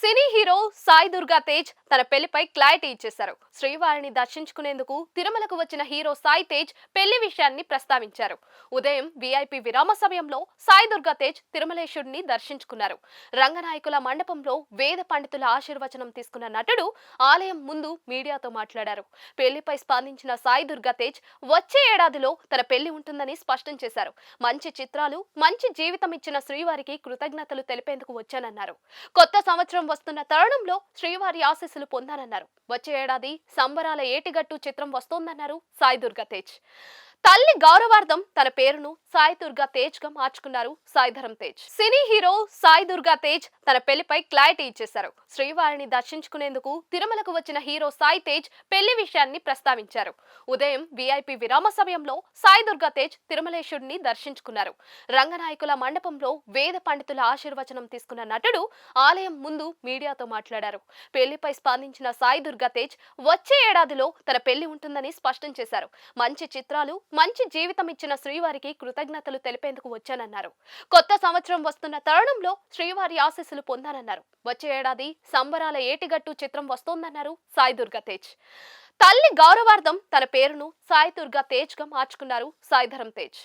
సినీ hero Sai Durga Tej తన పెళ్ళిపై clarity ఇచ్చేశారు. శ్రీవారిని దర్శించుకునేందుకు తిరుమలకు వచ్చిన హీరో సాయి తేజ్ పెళ్ళి విషయాన్ని ప్రస్తావించారు. ఉదయం విఐపి విరామ సమయంలో సాయి దుర్గా తేజ్ తిరుమలేశ్వరుని దర్శించుకున్నారు. రంగనాయకుల మండపంలో వేద పండితుల ఆశీర్వచనం తీసుకున్న నటుడు ఆలయం ముందు మీడియాతో మాట్లాడారు. పెళ్ళిపై స్పందించిన సాయి దుర్గా తేజ్ వచ్చే ఏడాదిలో తన పెళ్ళి ఉంటుందని స్పష్టం చేశారు. మంచి చిత్రాలు మంచి జీవితం ఇచ్చిన శ్రీవారికి కృతజ్ఞతలు తెలిపేందుకు వచ్చానన్నారు. కొత్త సంవత్సరం వస్తున్న తరుణంలో శ్రీవారి ఆశీస్సులు పొందానన్నారు. వచ్చే ఏడాది సంబరాల ఏటిగట్టు చిత్రం వస్తోందన్నారు సాయి దుర్గా తేజ్. తల్లి గౌరవార్థం తన పేరును సాయి దుర్గా తేజ్గా మార్చుకున్నారు సాయిధరం తేజ్. సినీ హీరో సాయి దుర్గా తేజ్ తన పెళ్ళిపై క్లారిటీ ఇచ్చేశారు. శ్రీవారిని దర్శించుకునేందుకు తిరుమలకు వచ్చిన హీరో సాయి తేజ్ పెళ్ళి విషయాన్ని ప్రస్తావించారు. ఉదయం విఐపి విరామ సమయంలో సాయి దుర్గా తేజ్ తిరుమలేశ్వరుని దర్శించుకున్నారు. రంగనాయకుల మండపంలో వేద పండితుల ఆశీర్వచనం తీసుకున్న నటుడు ఆలయం ముందు మీడియాతో మాట్లాడారు. పెళ్ళిపై స్పందించిన సాయి దుర్గా తేజ్ వచ్చే ఏడాదిలో తన పెళ్ళి ఉంటుందని స్పష్టం చేశారు. మంచి చిత్రాలు మంచి జీవితం ఇచ్చిన శ్రీవారికి కృతజ్ఞతలు తెలిపేందుకు వచ్చానన్నారు. కొత్త సంవత్సరం వస్తున్న తరుణంలో శ్రీవారి ఆశీస్సులు పొందానన్నారు. వచ్చే ఏడాది సంబరాల ఏటిగట్టు చిత్రం వస్తోందన్నారు సాయి దుర్గా తేజ్. తల్లి గౌరవార్థం తన పేరును సాయి దుర్గా తేజ్గా మార్చుకున్నారు సాయిధరం తేజ్.